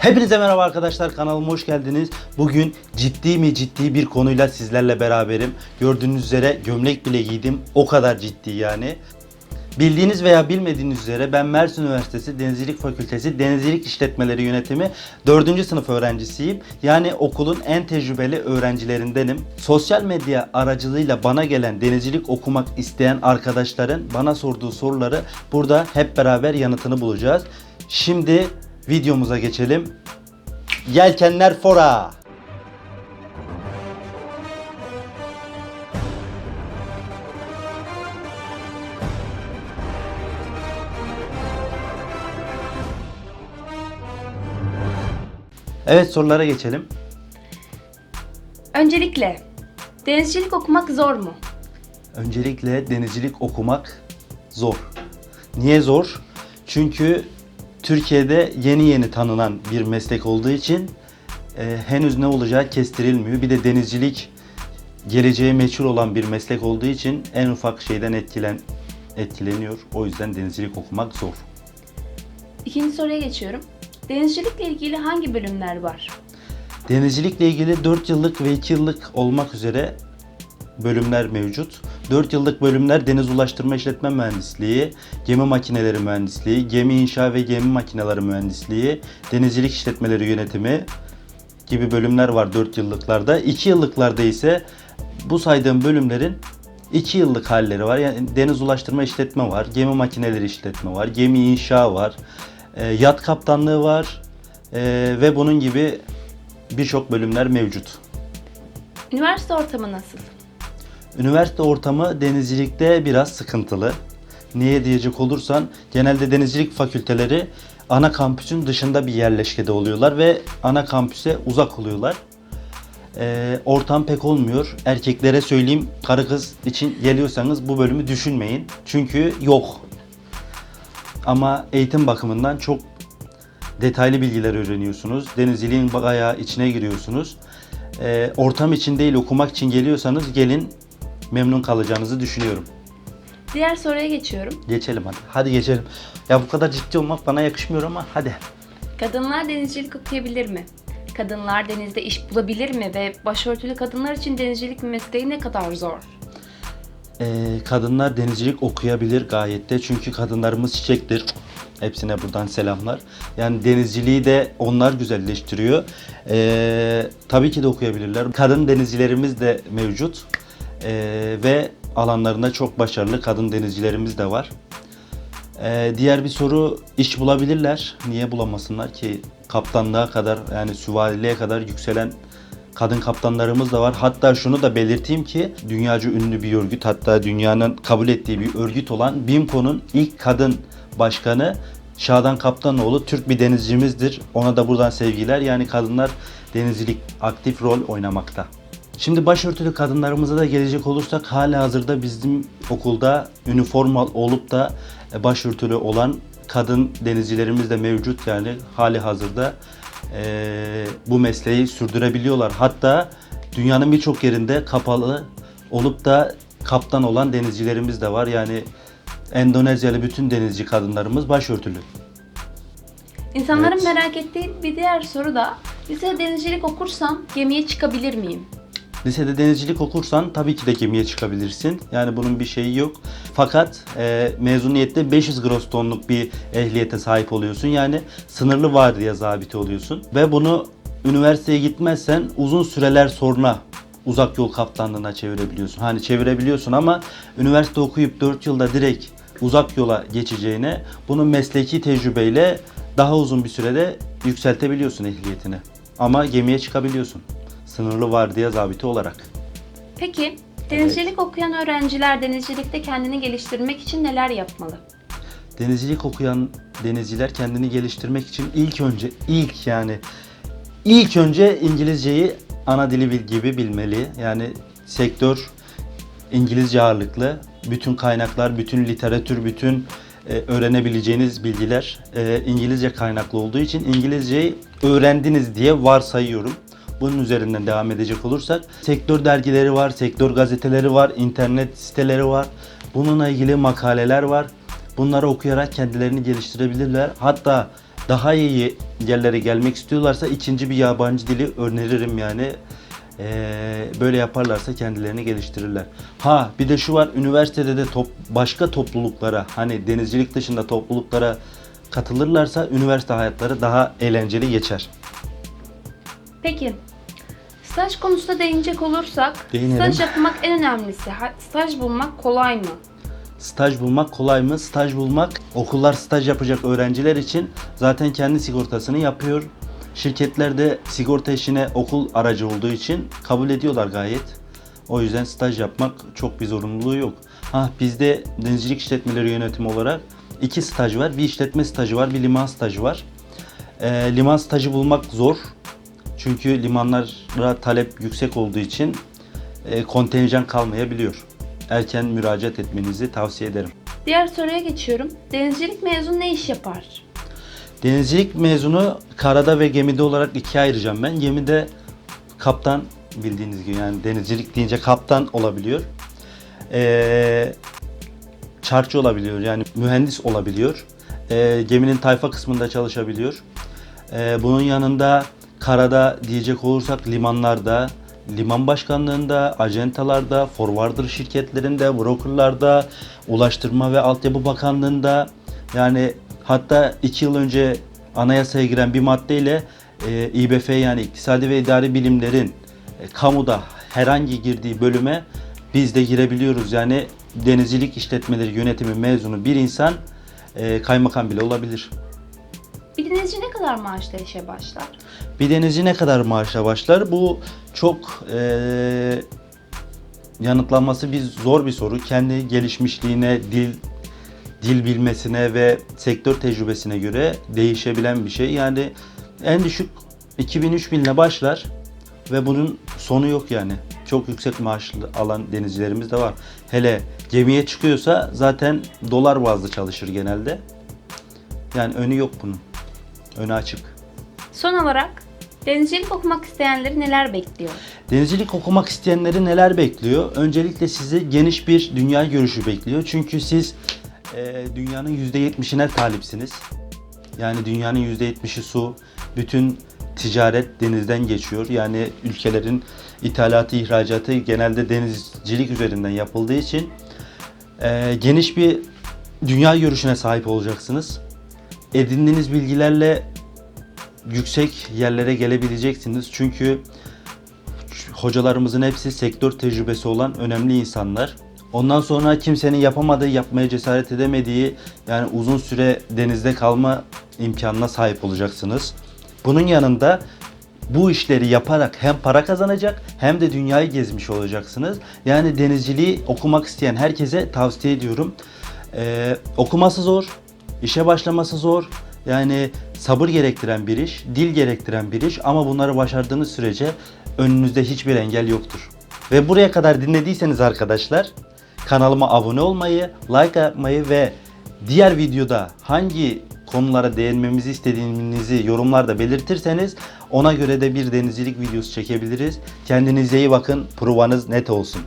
Hepinize merhaba arkadaşlar kanalıma hoş geldiniz. Bugün ciddi mi ciddi bir konuyla sizlerle beraberim. Gördüğünüz üzere gömlek bile giydim. O kadar ciddi yani. Bildiğiniz veya bilmediğiniz üzere ben Mersin Üniversitesi Denizcilik Fakültesi Denizcilik İşletmeleri Yönetimi 4. sınıf öğrencisiyim. Yani okulun en tecrübeli öğrencilerindenim. Sosyal medya aracılığıyla bana gelen denizcilik okumak isteyen arkadaşların bana sorduğu soruları burada hep beraber yanıtını bulacağız. Şimdi videomuza geçelim. Yelkenler fora. Evet sorulara geçelim. Öncelikle denizcilik okumak zor mu? Öncelikle denizcilik okumak zor. Niye zor? Çünkü Türkiye'de yeni yeni tanınan bir meslek olduğu için e, henüz ne olacağı kestirilmiyor. Bir de denizcilik geleceği meçhul olan bir meslek olduğu için en ufak şeyden etkilen etkileniyor. O yüzden denizcilik okumak zor. İkinci soruya geçiyorum. Denizcilikle ilgili hangi bölümler var? Denizcilikle ilgili 4 yıllık ve 2 yıllık olmak üzere bölümler mevcut. 4 yıllık bölümler deniz ulaştırma işletme mühendisliği, gemi makineleri mühendisliği, gemi inşa ve gemi makineleri mühendisliği, denizcilik işletmeleri yönetimi gibi bölümler var 4 yıllıklarda. 2 yıllıklarda ise bu saydığım bölümlerin 2 yıllık halleri var. Yani deniz ulaştırma işletme var, gemi makineleri işletme var, gemi inşa var, e, yat kaptanlığı var e, ve bunun gibi birçok bölümler mevcut. Üniversite ortamı nasıl? Üniversite ortamı denizcilikte biraz sıkıntılı. Niye diyecek olursan genelde denizcilik fakülteleri ana kampüsün dışında bir yerleşkede oluyorlar ve ana kampüse uzak oluyorlar. Ee, ortam pek olmuyor. Erkeklere söyleyeyim karı kız için geliyorsanız bu bölümü düşünmeyin. Çünkü yok. Ama eğitim bakımından çok detaylı bilgiler öğreniyorsunuz. Denizciliğin bayağı içine giriyorsunuz. Ee, ortam için değil okumak için geliyorsanız gelin memnun kalacağınızı düşünüyorum. Diğer soruya geçiyorum. Geçelim hadi. Hadi geçelim. Ya bu kadar ciddi olmak bana yakışmıyor ama hadi. Kadınlar denizcilik okuyabilir mi? Kadınlar denizde iş bulabilir mi ve başörtülü kadınlar için denizcilik mesleği ne kadar zor? Ee, kadınlar denizcilik okuyabilir gayet de çünkü kadınlarımız çiçektir. Hepsine buradan selamlar. Yani denizciliği de onlar güzelleştiriyor. Ee, tabii ki de okuyabilirler. Kadın denizcilerimiz de mevcut. Ee, ve alanlarında çok başarılı kadın denizcilerimiz de var. Ee, diğer bir soru iş bulabilirler. Niye bulamasınlar ki? Kaptanlığa kadar yani süvariliğe kadar yükselen kadın kaptanlarımız da var. Hatta şunu da belirteyim ki dünyaca ünlü bir örgüt hatta dünyanın kabul ettiği bir örgüt olan BİMKO'nun ilk kadın başkanı Şadan Kaptanoğlu Türk bir denizcimizdir. Ona da buradan sevgiler. Yani kadınlar denizcilik aktif rol oynamakta. Şimdi başörtülü kadınlarımıza da gelecek olursak hala hazırda bizim okulda üniforma olup da e, başörtülü olan kadın denizcilerimiz de mevcut yani hali hazırda e, bu mesleği sürdürebiliyorlar. Hatta dünyanın birçok yerinde kapalı olup da kaptan olan denizcilerimiz de var. Yani Endonezyalı bütün denizci kadınlarımız başörtülü. İnsanların Evet. merak ettiği bir diğer soru da lisede denizcilik okursam gemiye çıkabilir miyim? Lisede denizcilik okursan tabii ki de gemiye çıkabilirsin. Yani bunun bir şeyi yok. Fakat e, mezuniyette 500 gross tonluk bir ehliyete sahip oluyorsun. Yani sınırlı vardiya zabiti oluyorsun. Ve bunu üniversiteye gitmezsen uzun süreler sonra uzak yol kaptanlığına çevirebiliyorsun. Hani çevirebiliyorsun ama üniversite okuyup 4 yılda direkt uzak yola geçeceğine bunu mesleki tecrübeyle daha uzun bir sürede yükseltebiliyorsun ehliyetini. Ama gemiye çıkabiliyorsun. Sınırlı vardiya zabiti olarak. Peki denizcilik okuyan öğrenciler denizcilikte kendini geliştirmek için neler yapmalı? Denizcilik okuyan denizciler kendini geliştirmek için ilk önce ilk yani ilk önce İngilizceyi ana dili gibi bilmeli. Yani sektör İngilizce ağırlıklı. Bütün kaynaklar, bütün literatür, bütün e, öğrenebileceğiniz bilgiler e, İngilizce kaynaklı olduğu için İngilizceyi öğrendiniz diye varsayıyorum. Bunun üzerinden devam edecek olursak sektör dergileri var, sektör gazeteleri var, internet siteleri var. Bununla ilgili makaleler var. Bunları okuyarak kendilerini geliştirebilirler. Hatta daha iyi yerlere gelmek istiyorlarsa ikinci bir yabancı dili öneririm yani. Ee, böyle yaparlarsa kendilerini geliştirirler. Ha bir de şu var üniversitede de top, başka topluluklara hani denizcilik dışında topluluklara katılırlarsa üniversite hayatları daha eğlenceli geçer. Peki, staj konusuna değinecek olursak, Değinelim. staj yapmak en önemlisi. Staj bulmak kolay mı? Staj bulmak kolay mı? Staj bulmak okullar staj yapacak öğrenciler için zaten kendi sigortasını yapıyor. Şirketler de sigorta işine okul aracı olduğu için kabul ediyorlar gayet. O yüzden staj yapmak çok bir zorunluluğu yok. Ha bizde denizcilik işletmeleri yönetimi olarak iki staj var. Bir işletme stajı var, bir liman stajı var. Ee, liman stajı bulmak zor. Çünkü limanlara talep yüksek olduğu için e, kontenjan kalmayabiliyor. Erken müracaat etmenizi tavsiye ederim. Diğer soruya geçiyorum. Denizcilik mezunu ne iş yapar? Denizcilik mezunu karada ve gemide olarak ikiye ayıracağım ben. Gemide kaptan bildiğiniz gibi yani denizcilik deyince kaptan olabiliyor. Ee, çarçı olabiliyor yani mühendis olabiliyor. Ee, geminin tayfa kısmında çalışabiliyor. Ee, bunun yanında karada diyecek olursak limanlarda, liman başkanlığında, acentalarda, forwarder şirketlerinde, brokerlarda, Ulaştırma ve Altyapı Bakanlığında yani hatta 2 yıl önce anayasaya giren bir maddeyle e, İBF yani İktisadi ve İdari Bilimlerin e, kamuda herhangi girdiği bölüme biz de girebiliyoruz. Yani denizcilik işletmeleri yönetimi mezunu bir insan e, kaymakam bile olabilir. Bir denizci ne kadar maaşla işe başlar? Bir denizci ne kadar maaşla başlar? Bu çok eee, yanıtlanması bir zor bir soru. Kendi gelişmişliğine, dil dil bilmesine ve sektör tecrübesine göre değişebilen bir şey. Yani en düşük 2000-3000 ile başlar ve bunun sonu yok yani. Çok yüksek maaşlı alan denizcilerimiz de var. Hele gemiye çıkıyorsa zaten dolar bazlı çalışır genelde. Yani önü yok bunun. Önü açık. Son olarak denizcilik okumak isteyenleri neler bekliyor? Denizcilik okumak isteyenleri neler bekliyor? Öncelikle sizi geniş bir dünya görüşü bekliyor. Çünkü siz e, dünyanın %70'ine talipsiniz. Yani dünyanın %70'i su. Bütün ticaret denizden geçiyor. Yani ülkelerin ithalatı, ihracatı genelde denizcilik üzerinden yapıldığı için e, geniş bir dünya görüşüne sahip olacaksınız. Edindiğiniz bilgilerle yüksek yerlere gelebileceksiniz. Çünkü hocalarımızın hepsi sektör tecrübesi olan önemli insanlar. Ondan sonra kimsenin yapamadığı, yapmaya cesaret edemediği yani uzun süre denizde kalma imkanına sahip olacaksınız. Bunun yanında bu işleri yaparak hem para kazanacak hem de dünyayı gezmiş olacaksınız. Yani denizciliği okumak isteyen herkese tavsiye ediyorum. Ee, okuması zor, işe başlaması zor. Yani sabır gerektiren bir iş, dil gerektiren bir iş ama bunları başardığınız sürece önünüzde hiçbir engel yoktur. Ve buraya kadar dinlediyseniz arkadaşlar kanalıma abone olmayı, like yapmayı ve diğer videoda hangi konulara değinmemizi istediğinizi yorumlarda belirtirseniz ona göre de bir denizcilik videosu çekebiliriz. Kendinize iyi bakın. Provanız net olsun.